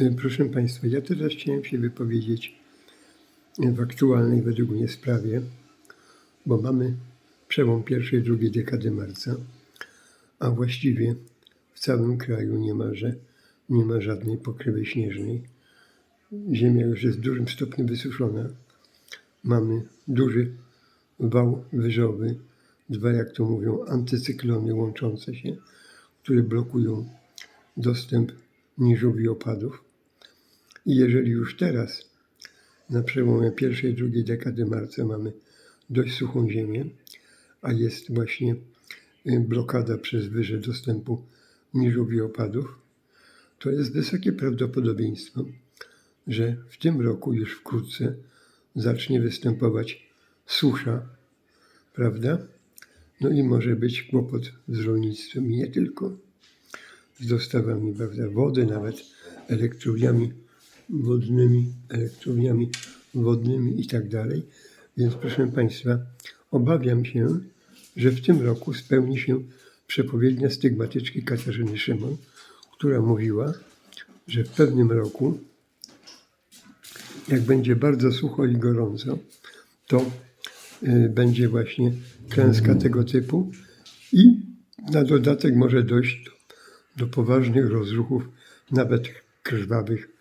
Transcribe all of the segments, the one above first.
E, Proszę Państwa, ja teraz chciałem się wypowiedzieć w aktualnej według mnie sprawie, bo mamy przełom pierwszej, drugiej dekady marca, a właściwie w całym kraju niemalże nie ma żadnej pokrywy śnieżnej. Ziemia już jest w dużym stopniu wysuszona. Mamy duży wał wyżowy, dwa, jak to mówią, antycyklony łączące się, które blokują dostęp niżów i opadów. I jeżeli już teraz, na przełomie pierwszej drugiej dekady marca, mamy dość suchą ziemię, a jest właśnie y, blokada przez wyże dostępu niżów i opadów, to jest wysokie prawdopodobieństwo, że w tym roku już wkrótce zacznie występować susza, prawda? No i może być kłopot z rolnictwem i nie tylko z dostawami prawda, wody, nawet elektrowniami wodnymi, elektrowniami wodnymi i tak. Więc proszę Państwa, obawiam się, że w tym roku spełni się przepowiednia stygmatyczki Katarzyny Szymon, która mówiła, że w pewnym roku, jak będzie bardzo sucho i gorąco, to y, będzie właśnie klęska tego typu i na dodatek może dojść do, do poważnych rozruchów, nawet krwawych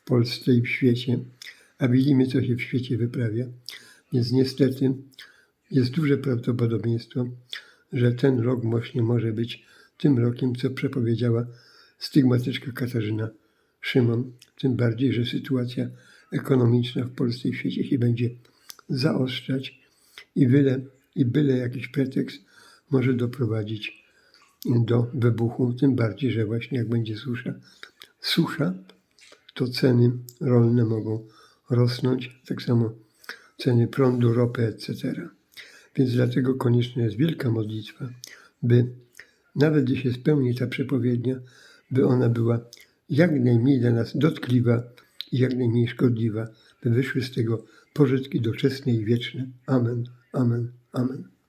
w Polsce i w świecie, a widzimy, co się w świecie wyprawia. Więc niestety jest duże prawdopodobieństwo, że ten rok właśnie może być tym rokiem, co przepowiedziała stygmatyczka Katarzyna Szymon. Tym bardziej, że sytuacja ekonomiczna w Polsce i w świecie się będzie zaostrzać i byle, i byle jakiś pretekst może doprowadzić do wybuchu. Tym bardziej, że właśnie jak będzie susza, susza to ceny rolne mogą rosnąć, tak samo ceny prądu, ropy, etc. Więc dlatego konieczna jest wielka modlitwa, by nawet gdy się spełni ta przepowiednia, by ona była jak najmniej dla nas dotkliwa i jak najmniej szkodliwa, by wyszły z tego pożytki doczesne i wieczne. Amen, amen, amen.